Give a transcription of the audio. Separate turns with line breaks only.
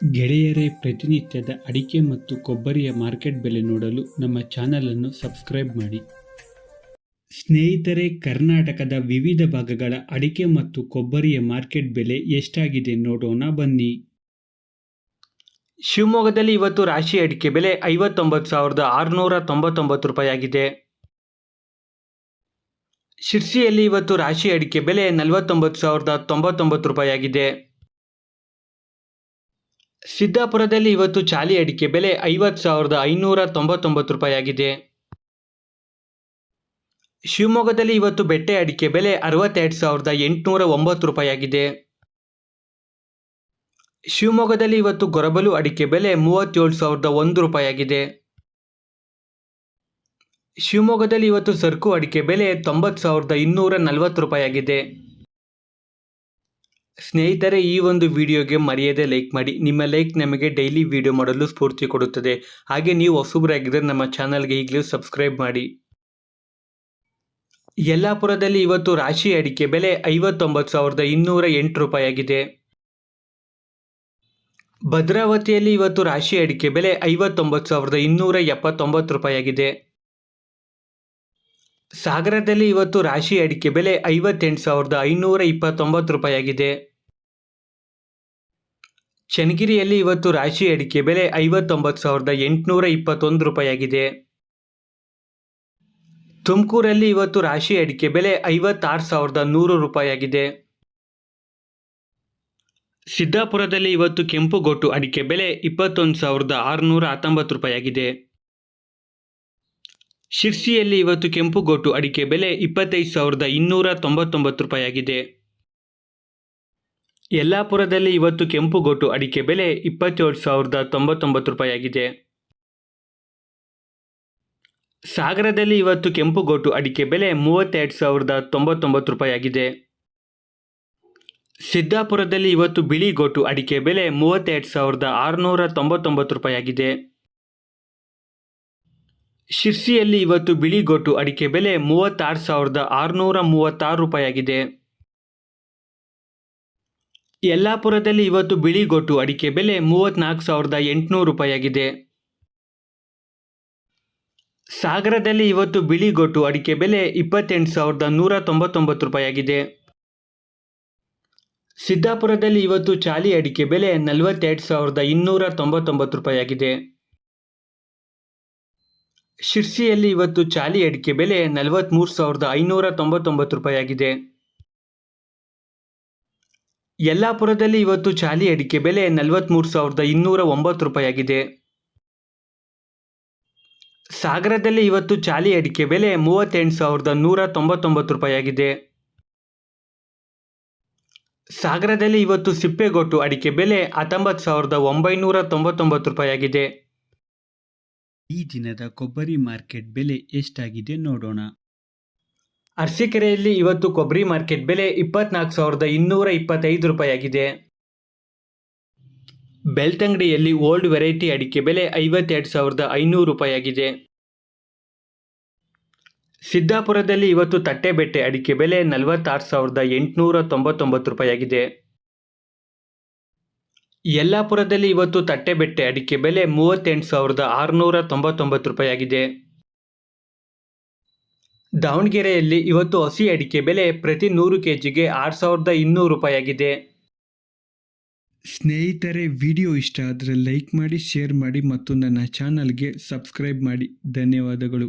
ಗೆಳೆಯರೇ, ಪ್ರತಿನಿತ್ಯದ ಅಡಿಕೆ ಮತ್ತು ಕೊಬ್ಬರಿಯ ಮಾರ್ಕೆಟ್ ಬೆಲೆ ನೋಡಲು ನಮ್ಮ ಚಾನಲನ್ನು ಸಬ್ಸ್ಕ್ರೈಬ್ ಮಾಡಿ. ಸ್ನೇಹಿತರೆ, ಕರ್ನಾಟಕದ ವಿವಿಧ ಭಾಗಗಳ ಅಡಿಕೆ ಮತ್ತು ಕೊಬ್ಬರಿಯ ಮಾರ್ಕೆಟ್ ಬೆಲೆ ಎಷ್ಟಾಗಿದೆ ನೋಡೋಣ ಬನ್ನಿ.
ಶಿವಮೊಗ್ಗದಲ್ಲಿ ಇವತ್ತು ರಾಶಿ ಅಡಿಕೆ ಬೆಲೆ ಐವತ್ತೊಂಬತ್ತು ಸಾವಿರದ ಆರುನೂರ ತೊಂಬತ್ತೊಂಬತ್ತು ರೂಪಾಯಿ ಆಗಿದೆ. ಶಿರ್ಸಿಯಲ್ಲಿ ಇವತ್ತು ರಾಶಿ ಅಡಿಕೆ ಬೆಲೆ ನಲವತ್ತೊಂಬತ್ತು ಸಾವಿರದ ತೊಂಬತ್ತೊಂಬತ್ತು ರೂಪಾಯಿ ಆಗಿದೆ. ಸಿದ್ದಾಪುರದಲ್ಲಿ ಇವತ್ತು ಚಾಲಿ ಅಡಿಕೆ ಬೆಲೆ ಐವತ್ತು ಸಾವಿರದ ಐನೂರ ತೊಂಬತ್ತೊಂಬತ್ತು ರೂಪಾಯಿ ಆಗಿದೆ ಶಿವಮೊಗ್ಗದಲ್ಲಿ ಇವತ್ತು ಬೆಟ್ಟೆ ಅಡಿಕೆ ಬೆಲೆ ಅರವತ್ತೆರಡು ಸಾವಿರದ ಎಂಟುನೂರ ಒಂಬತ್ತು ರೂಪಾಯಿ ಆಗಿದೆ ಶಿವಮೊಗ್ಗದಲ್ಲಿ ಇವತ್ತು ಗೊರಬಲು ಅಡಿಕೆ ಬೆಲೆ ಮೂವತ್ತೇಳು ಸಾವಿರದ ಒಂದು ರೂಪಾಯಿ ಆಗಿದೆ ಶಿವಮೊಗ್ಗದಲ್ಲಿ ಇವತ್ತು ಸರ್ಕು ಅಡಿಕೆ ಬೆಲೆ ತೊಂಬತ್ತು ಸಾವಿರದ ಇನ್ನೂರ ನಲವತ್ತು ರೂಪಾಯಿ ಆಗಿದೆ ಸ್ನೇಹಿತರೆ, ಈ ಒಂದು ವಿಡಿಯೋಗೆ ಮರೆಯದೆ ಲೈಕ್ ಮಾಡಿ. ನಿಮ್ಮ ಲೈಕ್ ನಮಗೆ ಡೈಲಿ ವಿಡಿಯೋ ಮಾಡಲು ಸ್ಫೂರ್ತಿ ಕೊಡುತ್ತದೆ. ಹಾಗೆ ನೀವು ಹೊಸಬರಾಗಿದ್ದರೆ ನಮ್ಮ ಚಾನಲ್ಗೆ ಈಗಲೂ ಸಬ್ಸ್ಕ್ರೈಬ್ ಮಾಡಿ. ಯಲ್ಲಾಪುರದಲ್ಲಿ ಇವತ್ತು ರಾಶಿ ಅಡಿಕೆ ಬೆಲೆ ಐವತ್ತೊಂಬತ್ತು ಸಾವಿರದ ಇನ್ನೂರ ಎಂಟು ರೂಪಾಯಿ ಆಗಿದೆ ಭದ್ರಾವತಿಯಲ್ಲಿ ಇವತ್ತು ರಾಶಿ ಅಡಿಕೆ ಬೆಲೆ ಐವತ್ತೊಂಬತ್ತು ಸಾವಿರದ ಇನ್ನೂರ ಎಪ್ಪತ್ತೊಂಬತ್ತು ರೂಪಾಯಿ ಆಗಿದೆ ಸಾಗರದಲ್ಲಿ ಇವತ್ತು ರಾಶಿ ಅಡಿಕೆ ಬೆಲೆ ಐವತ್ತೆಂಟು ಸಾವಿರದ ಐನೂರ ಇಪ್ಪತ್ತೊಂಬತ್ತು ರೂಪಾಯಿ ಆಗಿದೆ ಚನ್ನಗಿರಿಯಲ್ಲಿ ಇವತ್ತು ರಾಶಿ ಅಡಿಕೆ ಬೆಲೆ ಐವತ್ತೊಂಬತ್ತು ಸಾವಿರದ ಎಂಟುನೂರ ಇಪ್ಪತ್ತೊಂದು ರೂಪಾಯಿ ಆಗಿದೆ ತುಮಕೂರಲ್ಲಿ ಇವತ್ತು ರಾಶಿ ಅಡಿಕೆ ಬೆಲೆ ಐವತ್ತಾರು ಸಾವಿರದ ನೂರು ರೂಪಾಯಿ ಆಗಿದೆ ಸಿದ್ದಾಪುರದಲ್ಲಿ ಇವತ್ತು ಕೆಂಪು ಗೊಟ್ಟು ಅಡಿಕೆ ಬೆಲೆ ಇಪ್ಪತ್ತೊಂದು ಸಾವಿರದ ಆರುನೂರ ಹತ್ತೊಂಬತ್ತು ರೂಪಾಯಿ ಆಗಿದೆ ಶಿರ್ಸಿಯಲ್ಲಿ ಇವತ್ತು ಕೆಂಪು ಗೋಟು ಅಡಿಕೆ ಬೆಲೆ ಇಪ್ಪತ್ತೈದು ಸಾವಿರದ ಇನ್ನೂರ ತೊಂಬತ್ತೊಂಬತ್ತು ರೂಪಾಯಿಯಾಗಿದೆ. ಯಲ್ಲಾಪುರದಲ್ಲಿ ಇವತ್ತು ಕೆಂಪು ಗೋಟು ಅಡಿಕೆ ಬೆಲೆ ಇಪ್ಪತ್ತೇಳು ಸಾವಿರದ ತೊಂಬತ್ತೊಂಬತ್ತು ರೂಪಾಯಿಯಾಗಿದೆ. ಸಾಗರದಲ್ಲಿ ಇವತ್ತು ಕೆಂಪು ಗೋಟು ಅಡಿಕೆ ಬೆಲೆ ಮೂವತ್ತೆರಡು ಸಾವಿರದ ತೊಂಬತ್ತೊಂಬತ್ತು ರೂಪಾಯಿಯಾಗಿದೆ. ಸಿದ್ದಾಪುರದಲ್ಲಿ ಇವತ್ತು ಬಿಳಿ ಗೋಟು ಅಡಿಕೆ ಬೆಲೆ ಮೂವತ್ತೆರಡು ಸಾವಿರದ ಆರುನೂರ ತೊಂಬತ್ತೊಂಬತ್ತು ರೂಪಾಯಿ ಆಗಿದೆ ಶಿರ್ಸಿಯಲ್ಲಿ ಇವತ್ತು ಬಿಳಿ ಗೋಟು ಅಡಿಕೆ ಬೆಲೆ ಮೂವತ್ತಾರು ಸಾವಿರದ ಆರುನೂರ ಮೂವತ್ತಾರು ರೂಪಾಯಿಯಾಗಿದೆ. ಯಲ್ಲಾಪುರದಲ್ಲಿ ಇವತ್ತು ಬಿಳಿ ಗೋಟು ಅಡಿಕೆ ಬೆಲೆ ಮೂವತ್ನಾಲ್ಕು ಸಾವಿರದ ಎಂಟುನೂರು ರೂಪಾಯಿಯಾಗಿದೆ. ಸಾಗರದಲ್ಲಿ ಇವತ್ತು ಬಿಳಿ ಗೋಟು ಅಡಿಕೆ ಬೆಲೆ ಇಪ್ಪತ್ತೆಂಟು ಸಾವಿರದ ನೂರ ತೊಂಬತ್ತೊಂಬತ್ತು ರೂಪಾಯಿಯಾಗಿದೆ. ಸಿದ್ದಾಪುರದಲ್ಲಿ ಇವತ್ತು ಚಾಲಿ ಅಡಿಕೆ ಬೆಲೆ ನಲವತ್ತೆರಡು ಸಾವಿರದ ಇನ್ನೂರ ತೊಂಬತ್ತೊಂಬತ್ತು ರೂಪಾಯಿ ಆಗಿದೆ ಶಿರ್ಸಿಯಲ್ಲಿ ಇವತ್ತು ಚಾಲಿ ಅಡಿಕೆ ಬೆಲೆ ನಲವತ್ತ್ಮೂರು ಸಾವಿರದ ಐನೂರ ತೊಂಬತ್ತೊಂಬತ್ತು ರೂಪಾಯಿ ಆಗಿದೆ ಯಲ್ಲಾಪುರದಲ್ಲಿ ಇವತ್ತು ಚಾಲಿ ಅಡಿಕೆ ಬೆಲೆ ನಲವತ್ತ್ಮೂರು ಸಾವಿರದ ಇನ್ನೂರ ಒಂಬತ್ತು ರೂಪಾಯಿ ಆಗಿದೆ ಸಾಗರದಲ್ಲಿ ಇವತ್ತು ಚಾಲಿ ಅಡಿಕೆ ಬೆಲೆ ಮೂವತ್ತೆಂಟು ಸಾವಿರದ ನೂರ ತೊಂಬತ್ತೊಂಬತ್ತು ರೂಪಾಯಿ ಆಗಿದೆ ಸಾಗರದಲ್ಲಿ ಇವತ್ತು ಸಿಪ್ಪೆಗೊಟ್ಟು ಅಡಿಕೆ ಬೆಲೆ ಹತ್ತೊಂಬತ್ತು ಸಾವಿರದ ಒಂಬೈನೂರ ತೊಂಬತ್ತೊಂಬತ್ತು ರೂಪಾಯಿ ಆಗಿದೆ
ಈ ದಿನದ ಕೊಬ್ಬರಿ ಮಾರ್ಕೆಟ್ ಬೆಲೆ ಎಷ್ಟಾಗಿದೆ ನೋಡೋಣ.
ಅರ್ಸಿಕೆರೆಯಲ್ಲಿ ಇವತ್ತು ಕೊಬ್ಬರಿ ಮಾರ್ಕೆಟ್ ಬೆಲೆ ಇಪ್ಪತ್ನಾಲ್ಕು ಸಾವಿರದ ಇನ್ನೂರ ಇಪ್ಪತ್ತೈದು ರೂಪಾಯಿ ಆಗಿದೆ ಬೆಳ್ತಂಗಡಿಯಲ್ಲಿ ಓಲ್ಡ್ ವೆರೈಟಿ ಅಡಿಕೆ ಬೆಲೆ ಐವತ್ತೆರಡು ಸಾವಿರದ ಐನೂರು ರೂಪಾಯಿ ಆಗಿದೆ ಸಿದ್ದಾಪುರದಲ್ಲಿ ಇವತ್ತು ತಟ್ಟೆಬೆಟ್ಟೆ ಅಡಿಕೆ ಬೆಲೆ ನಲವತ್ತಾರು ಸಾವಿರದ ಎಂಟುನೂರ ತೊಂಬತ್ತೊಂಬತ್ತು ರೂಪಾಯಿ ಆಗಿದೆ ಯಲ್ಲಾಪುರದಲ್ಲಿ ಇವತ್ತು ತಟ್ಟೆಬೆಟ್ಟೆ, ಅಡಿಕೆ ಬೆಲೆ ಮೂವತ್ತೆಂಟು ಸಾವಿರದ ಆರುನೂರ ತೊಂಬತ್ತೊಂಬತ್ತು ರೂಪಾಯಿ ಆಗಿದೆ ದಾವಣಗೆರೆಯಲ್ಲಿ ಇವತ್ತು ಹಸಿ ಅಡಿಕೆ ಬೆಲೆ ಪ್ರತಿ ನೂರು ಕೆ ಜಿಗೆ ಆರು ಸಾವಿರದ ಇನ್ನೂರು ರೂಪಾಯಿ ಆಗಿದೆ
ಸ್ನೇಹಿತರೆ, ವಿಡಿಯೋ ಇಷ್ಟ ಆದರೆ ಲೈಕ್ ಮಾಡಿ, ಶೇರ್ ಮಾಡಿ ಮತ್ತು ನನ್ನ ಚಾನಲ್ಗೆ ಸಬ್ಸ್ಕ್ರೈಬ್ ಮಾಡಿ. ಧನ್ಯವಾದಗಳು.